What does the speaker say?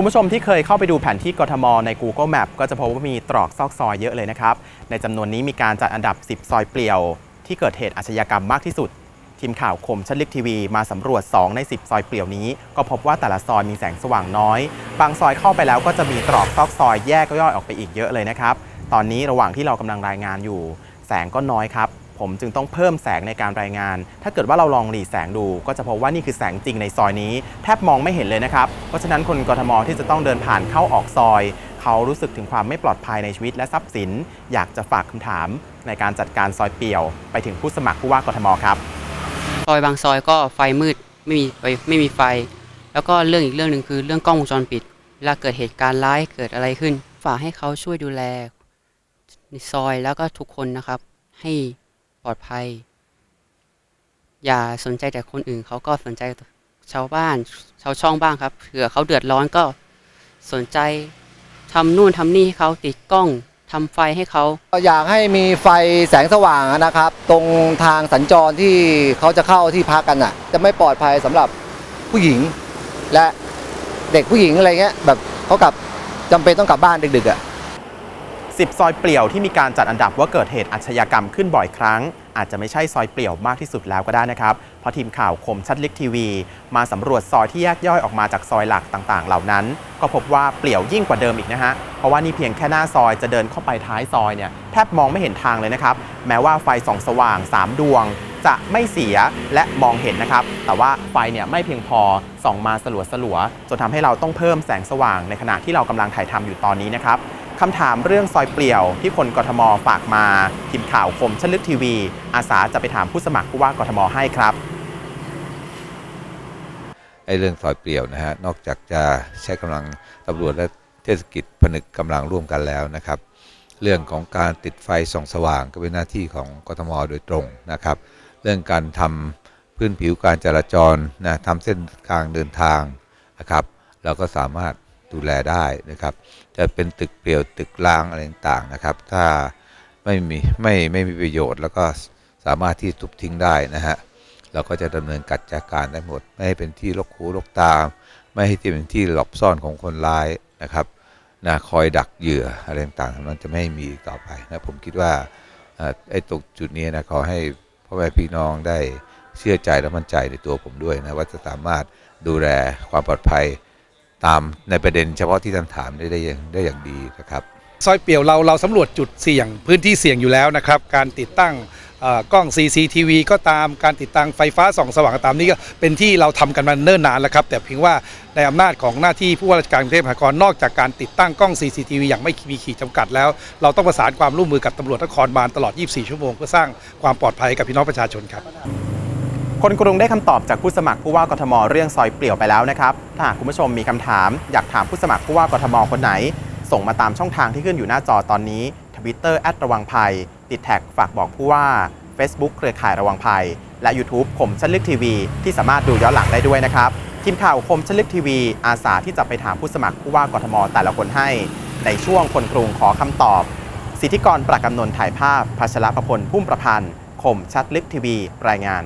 คุณผู้ชมที่เคยเข้าไปดูแผนที่กทมใน Google Map ก็จะพบว่ามีตรอกซอกซอยเยอะเลยนะครับ ในจำนวนนี้มีการจัดอันดับ 10 ซอยเปลี่ยว ที่เกิดเหตุอาชญากรรมมากที่สุด ทีมข่าวคมชัดลึกทีวีมาสำรวจ 2 ใน 10 ซอยเปลี่ยวนี้ ก็พบว่าแต่ละซอยมีแสงสว่างน้อย บางซอยเข้าไปแล้วก็จะมีตรอกซอกซอยแยกย่อยออกไปอีกเยอะเลยนะครับ ตอนนี้ระหว่างที่เรากำลังรายงานอยู่ แสงก็น้อยครับ ผมจึงต้องเพิ่มแสงในการรายงาน ถ้าเกิดว่าเราลองหลีแสงดู ก็จะพบว่านี่คือแสงจริงในซอยนี้ แทบมองไม่เห็นเลยนะครับ เพราะฉะนั้นคนกทมที่จะต้องเดินผ่านเข้าออกซอย เขารู้สึกถึงความไม่ปลอดภัยในชีวิตและทรัพย์สิน อยากจะฝากคำถาม ในการจัดการซอยเปี่ยว ไปถึงผู้สมัครผู้ว่ากทมครับ ซอยบางซอยก็ไฟมืดไม่มีไฟไม่มีไฟ แล้วก็เรื่องอีกเรื่องหนึ่งคือเรื่องกล้องวงจรปิดเวลาเกิดเหตุการณ์ร้ายเกิดอะไรขึ้น ฝากให้เขาช่วยดูแลในซอยแล้วก็ทุกคนนะครับ ให้ ลอดภัย อย่าสนใจแต่คนอื่นเขาก็สนใจชาวบ้าน ชาวช่องบ้างครับเผื่อเขาเดือดร้อนก็สนใจทำนู่นทำนี่ให้เขาติดกล้องทำไฟให้เขาอยากให้มีไฟแสงสว่างนะครับ ตรงทางสัญจรที่เขาจะเข้าที่พักกันอะ จะไม่ปลอดภัยสำหรับผู้หญิง และเด็กผู้หญิงอะไรเงี้ยแบบเขากลับจำเป็นต้องกลับบ้านดึกๆอะ 10 ซอยเปลี่ยวที่มีการจัดอันดับว่าเกิดเหตุอาชญากรรมขึ้นบ่อยครั้ง อาจจะไม่ใช่ซอยเปลี่ยวมากที่สุดแล้วก็ได้นะครับ เพราะทีมข่าวคมชัดลึกทีวี มาสำรวจซอยที่แยกย่อยออกมาจากซอยหลักต่างๆ เหล่านั้น ก็พบว่าเปลี่ยวยิ่งกว่าเดิมอีกนะฮะ เพราะว่านี่เพียงแค่หน้าซอยจะเดินเข้าไปท้ายซอยเนี่ยแทบมองไม่เห็นทางเลยนะครับ แม้ว่าไฟส่องสว่าง 3 ดวง จะไม่เสียและมองเห็นนะครับ แต่ว่าไฟเนี่ยไม่เพียงพอส่องมาสลัวสลัวๆจนทำให้เราต้องเพิ่มแสงสว่างในขณะที่เรากำลังถ่ายทำอยู่ตอนนี้นะครับ คำถามเรื่องซอยเปลี่ยวที่คนกทมฝากมาทีมข่าวคมชลึกทีวี อาสาจะไปถามผู้สมัครผู้ว่ากทมให้ครับไอ้เรื่องซอยเปลี่ยวนะฮะนอกจากจะใช้กำลังตำรวจและเทศกิจผนึกกำลังร่วมกันแล้วนะครับ เรื่องของการติดไฟส่องสว่างก็เป็นหน้าที่ของกทมโดยตรงนะครับ เรื่องการทำพื้นผิวการจราจรนะทำเส้นทางเดินทางนะครับ เราก็สามารถ ดูแลได้นะครับ จะเป็นตึกเปลี่ยวตึกร้างอะไรต่างๆนะครับ ถ้าไม่มีไม่ไม่มีประโยชน์ แล้วก็สามารถที่ทุบทิ้งได้นะฮะเราก็จะดำเนินกัจจาการได้หมด ไม่ให้เป็นที่ลกหูลกตาไม่ให้เป็นที่หลบซ่อนของคนร้ายนะครับนะคอยดักเหยื่ออะไรต่างๆนั้นจะไม่มีต่อไปนะผมคิดว่าไอ้ตรงจุดนี้นะขอให้พ่อแม่พี่น้องได้เชื่อใจและมั่นใจในตัวผมด้วยนะว่าจะสามารถดูแลความปลอดภัย ตามในประเด็นเฉพาะที่ท่านถามได้ได้อย่างได้อย่างดีนะครับ ซอยเปี่ยวเราเราสำรวจจุดเสี่ยงพื้นที่เสี่ยงอยู่แล้วนะครับ การติดตั้งเอ่อกล้อง CCTV ก็ตามการติดตั้งไฟฟ้าส่องสว่างก็ตามนี่ก็เป็นที่เราทำกันมาเนิ่นนานแล้วครับ แต่เพียงว่าในอำนาจของหน้าที่ผู้ว่าราชการกรุงเทพมหานครนอกจากการติดตั้งกล้อง CCTV อย่างไม่มีขีดจำกัดแล้ว เราต้องประสานความร่วมมือกับตำรวจนครบาลตลอด 24 ชั่วโมงเพื่อสร้างความปลอดภัยกับพี่น้องประชาชนครับ คนกรุงได้คำตอบจากผู้สมัครผู้ว่ากทมเรื่องซอยเปลี่ยวไปแล้วนะครับ ถ้าหากคุณผู้ชมมีคำถาม อยากถามผู้สมัครผู้ว่ากทมคนไหน ส่งมาตามช่องทางที่ขึ้นอยู่หน้าจอตอนนี้ Twitter แอดระวังภัย ติดแท็กฝากบอกผู้ว่า Facebook เครือข่ายระวังภัย และ YouTube คมชันลึกทีวี ที่สามารถดูย้อนหลังได้ด้วยนะครับ ทีมข่าวคมชันลึกทีวี อาสาที่จะไปถามผู้สมัครผู้ว่ากทมแต่ละคนให้ ในช่วงคนกรุงขอคำตอบ สิทธิกรประกำนนถ่ายภาพพัชรประพลพุ่มประพันธ์คมชัดลึกทีวี รายงาน